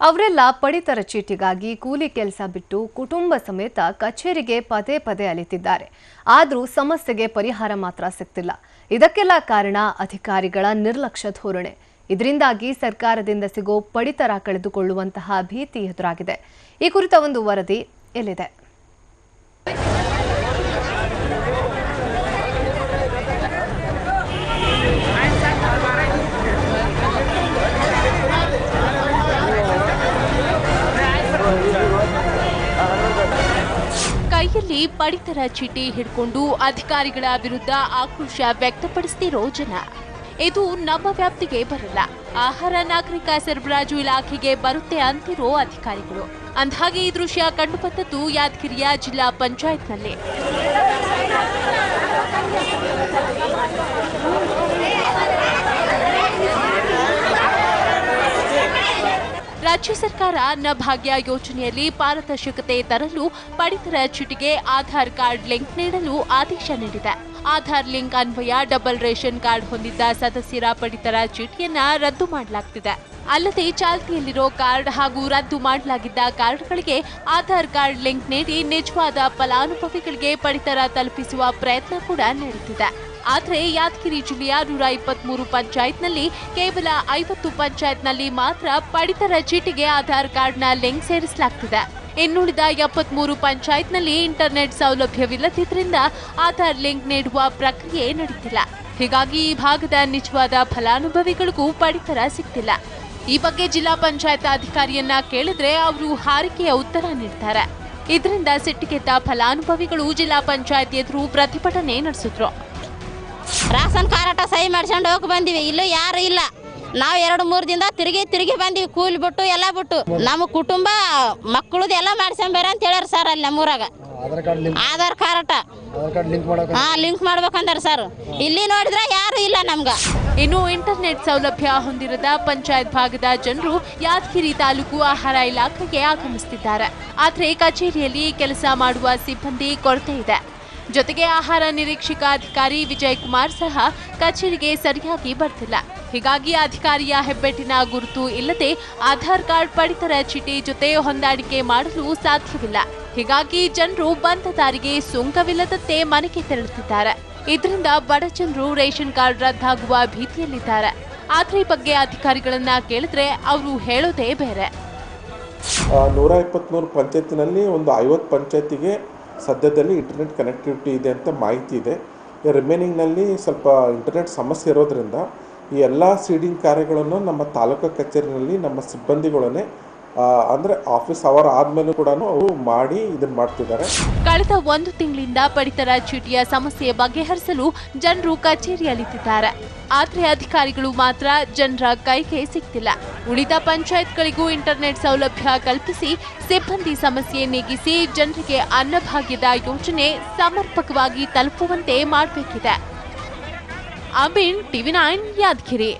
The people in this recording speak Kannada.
ಅವರೆಲ್ಲ ಪಡಿತರ ಚೀಟಿಗಾಗಿ ಕೂಲಿ ಕೆಲಸ ಬಿಟ್ಟು ಕುಟುಂಬ ಸಮೇತ ಕಚೇರಿಗೆ ಪದೇ ಪದೇ ಅಲಿತಿದ್ದಾರೆ. ಆದರೂ ಸಮಸ್ಯೆಗೆ ಪರಿಹಾರ ಮಾತ್ರ ಸಿಗ್ತಿಲ್ಲ. ಇದಕ್ಕೆಲ್ಲ ಕಾರಣ ಅಧಿಕಾರಿಗಳ ನಿರ್ಲಕ್ಷ್ಯ ಧೋರಣೆ. ಇದರಿಂದಾಗಿ ಸರ್ಕಾರದಿಂದ ಸಿಗೋ ಪಡಿತರ ಕಳೆದುಕೊಳ್ಳುವಂತಹ ಭೀತಿ ಎದುರಾಗಿದೆ. ಈ ಕುರಿತ ಒಂದು ವರದಿ ಎಲ್ಲಿದೆ? ಕೈಯಲ್ಲಿ ಪಡಿತರ ಚೀಟಿ ಹಿಡ್ಕೊಂಡು ಅಧಿಕಾರಿಗಳ ವಿರುದ್ಧ ಆಕ್ರೋಶ ವ್ಯಕ್ತಪಡಿಸ್ತಿರೋ ಜನ. ಇದು ನಮ್ಮ ವ್ಯಾಪ್ತಿಗೆ ಬರಲ್ಲ. ಆಹಾರ ನಾಗರಿಕ ಸರಬರಾಜು ಇಲಾಖೆಗೆ ಬರುತ್ತೆ ಅಂತಿರೋ ಅಧಿಕಾರಿಗಳು. ಅಂದ್ಹಾಗೆ ಈ ದೃಶ್ಯ ಕಂಡುಬಂದದ್ದು ಯಾದಗಿರಿಯ ಜಿಲ್ಲಾ ಪಂಚಾಯತ್ನಲ್ಲಿ. ರಾಜ್ಯ ಸರ್ಕಾರ ಅನ್ನಭಾಗ್ಯ ಯೋಜನೆಯಲ್ಲಿ ಪಾರದರ್ಶಕತೆ ತರಲು ಪಡಿತರ ಚೀಟಿಗೆ ಆಧಾರ್ ಕಾರ್ಡ್ ಲಿಂಕ್ ನೀಡಲು ಆದೇಶ ನೀಡಿದೆ. ಆಧಾರ್ ಲಿಂಕ್ ಅನ್ವಯ ಡಬಲ್ ರೇಷನ್ ಕಾರ್ಡ್ ಹೊಂದಿದ್ದ ಸದಸ್ಯರ ಪಡಿತರ ಚೀಟಿಯನ್ನ ರದ್ದು ಮಾಡಲಾಗ್ತಿದೆ. ಅಲ್ಲದೆ ಚಾಲ್ತಿಯಲ್ಲಿರೋ ಕಾರ್ಡ್ ಹಾಗೂ ರದ್ದು ಮಾಡಲಾಗಿದ್ದ ಕಾರ್ಡ್ಗಳಿಗೆ ಆಧಾರ್ ಕಾರ್ಡ್ ಲಿಂಕ್ ನೀಡಿ ನಿಜವಾದ ಫಲಾನುಭವಿಗಳಿಗೆ ಪಡಿತರ ತಲುಪಿಸುವ ಪ್ರಯತ್ನ ಕೂಡ ನಡೆದಿದೆ. ಆದರೆ ಯಾದಗಿರಿ ಜಿಲ್ಲೆಯ ನೂರ ಇಪ್ಪತ್ಮೂರು ಪಂಚಾಯತ್ನಲ್ಲಿ ಕೇವಲ ಐವತ್ತು ಪಂಚಾಯತ್ನಲ್ಲಿ ಮಾತ್ರ ಪಡಿತರ ಚೀಟಿಗೆ ಆಧಾರ್ ಕಾರ್ಡ್ನ ಲಿಂಕ್ ಸೇರಿಸಲಾಗ್ತಿದೆ. ಇನ್ನುಳಿದ ಎಪ್ಪತ್ಮೂರು ಪಂಚಾಯತ್ನಲ್ಲಿ ಇಂಟರ್ನೆಟ್ ಸೌಲಭ್ಯವಿಲ್ಲದಿದ್ದರಿಂದ ಆಧಾರ್ ಲಿಂಕ್ ನೀಡುವ ಪ್ರಕ್ರಿಯೆ ನಡೆಯುತ್ತಿಲ್ಲ ಹೀಗಾಗಿ ಈ ಭಾಗದ ನಿಜವಾದ ಫಲಾನುಭವಿಗಳಿಗೂ ಪಡಿತರ ಸಿಗ್ತಿಲ್ಲ. ಈ ಬಗ್ಗೆ ಜಿಲ್ಲಾ ಪಂಚಾಯತ್ ಅಧಿಕಾರಿಯನ್ನ ಕೇಳಿದ್ರೆ ಅವರು ಹಾರಿಕೆಯ ಉತ್ತರ ನೀಡ್ತಾರೆ. ಇದರಿಂದ ಸಿಟ್ಟಿಗೆದ್ದ ಫಲಾನುಭವಿಗಳು ಜಿಲ್ಲಾ ಪಂಚಾಯತ್ ಎದುರು ಪ್ರತಿಭಟನೆ ನಡೆಸಿದ್ರು. ರಾಷನ್ ಕಾರಾಟ ಸಹಿ ಮಾಡ್ಸ್ಕೊಂಡು ಹೋಗಿ ಬಂದಿವಿ. ಇಲ್ಲೂ ಯಾರು ಇಲ್ಲ. ನಾವು ಎರಡು ಮೂರು ದಿನದ ತಿರುಗಿ ತಿರುಗಿ ಬಂದಿವಿ. ಕೂಲಿ ಬಿಟ್ಟು ಎಲ್ಲ ಬಿಟ್ಟು. ನಮ್ಮ ಕುಟುಂಬ ಮಕ್ಕಳದು ಎಲ್ಲ ಮಾಡ್ಸ್ಕೊಂಬೇರ ಅಂತ ಹೇಳ್ಯಾರ ಸರ್ ಅಲ್ಲಿ ನಮ್ಮೂರಾಗ. ಆಧಾರ್ ಕಾರ್ಡ್ ಹಾ ಲಿಂಕ್ ಮಾಡ್ಬೇಕಂದ್ರೆ ಸರ್. ಇಲ್ಲಿ ನೋಡಿದ್ರೆ ಯಾರು ಇಲ್ಲ ನಮ್ಗ. ಇನ್ನು ಇಂಟರ್ನೆಟ್ ಸೌಲಭ್ಯ ಹೊಂದಿರದ ಪಂಚಾಯತ್ ಭಾಗದ ಜನರು ಯಾದಗಿರಿ ತಾಲೂಕು ಆಹಾರ ಇಲಾಖೆಗೆ ಆಗಮಿಸುತ್ತಿದ್ದಾರೆ ಆದರೆ ಕಚೇರಿಯಲ್ಲಿ ಕೆಲಸ ಮಾಡುವ ಸಿಬ್ಬಂದಿ ಕೊರತೆ ಇದೆ. ಜೊತೆಗೆ ಆಹಾರ ನಿರೀಕ್ಷಕ ಅಧಿಕಾರಿ ವಿಜಯ್ ಕುಮಾರ್ ಸಹ ಕಚೇರಿಗೆ ಸರಿಯಾಗಿ ಬರ್ತಿಲ್ಲ. ಹೀಗಾಗಿ ಅಧಿಕಾರಿಯ ಹೆಬ್ಬೆಟ್ಟಿನ ಗುರುತು ಇಲ್ಲದೆ ಆಧಾರ್ ಕಾರ್ಡ್ ಪಡಿತರ ಚೀಟಿ ಜೊತೆ ಹೊಂದಾಣಿಕೆ ಮಾಡಲು ಸಾಧ್ಯವಿಲ್ಲ. ಹೀಗಾಗಿ ಜನರು ಬಂದ ದಾರಿಗೆ ಸುಂಕವಿಲ್ಲದಂತೆ ಮನೆಗೆ ತೆರಳುತ್ತಿದ್ದಾರೆ. ಇದರಿಂದ ಬಡ ಜನರು ರೇಷನ್ ಕಾರ್ಡ್ ರದ್ದಾಗುವ ಭೀತಿಯಲ್ಲಿದ್ದಾರೆ. ಆದರೆ ಬಗ್ಗೆ ಅಧಿಕಾರಿಗಳನ್ನ ಕೇಳಿದ್ರೆ ಅವರು ಹೇಳೋದೇ ಬೇರೆ. ನೂರ ಇಪ್ಪತ್ತ್ಮೂರು ಪಂಚಾಯತಿನಲ್ಲಿ ಒಂದು ಐವತ್ತು ಪಂಚಾಯತಿಗೆ ಸದ್ಯದಲ್ಲಿ ಇಂಟರ್ನೆಟ್ ಕನೆಕ್ಟಿವಿಟಿ ಇದೆ ಅಂತ ಮಾಹಿತಿ ಇದೆ. ರಿಮೈನಿಂಗ್ನಲ್ಲಿ ಸ್ವಲ್ಪ ಇಂಟರ್ನೆಟ್ ಸಮಸ್ಯೆ ಇರೋದ್ರಿಂದ ಈ ಎಲ್ಲ ಸೀಡಿಂಗ್ ಕಾರ್ಯಗಳನ್ನು ನಮ್ಮ ತಾಲೂಕು ಕಚೇರಿನಲ್ಲಿ ನಮ್ಮ ಸಿಬ್ಬಂದಿಗಳನ್ನೇ ಅಂದರೆ ಆಫೀಸ್ ಅವರ್ ಆದ್ಮೇಲೆ ಕೂಡ ಅವರು ಮಾಡಿ ಇದನ್ನು ಮಾಡ್ತಿದ್ದಾರೆ. ಕಳೆದ ಒಂದು ತಿಂಗಳಿಂದ ಪಡಿತರ ಚೀಟಿಯ ಸಮಸ್ಯೆ ಬಗೆಹರಿಸಲು ಜನರು ಕಚೇರಿಯಲ್ಲಿದ್ದಾರೆ ಆದ್ರೆ ಅಧಿಕಾರಿಗಳು ಮಾತ್ರ ಜನರ ಕೈಗೆ ಸಿಗ್ತಿಲ್ಲ ಉಳಿದ ಪಂಚಾಯತ್ಗಳಿಗೂ ಇಂಟರ್ನೆಟ್ ಸೌಲಭ್ಯ ಕಲ್ಪಿಸಿ ಸಿಬ್ಬಂದಿ ಸಮಸ್ಯೆ ನೀಗಿಸಿ ಜನರಿಗೆ ಅನ್ನಭಾಗ್ಯದ ಯೋಜನೆ ಸಮರ್ಪಕವಾಗಿ ತಲುಪುವಂತೆ ಮಾಡಬೇಕಿದೆ. ಅಬಿನ್ ಟಿವಿ ನೈನ್ ಯಾದಗಿರಿ.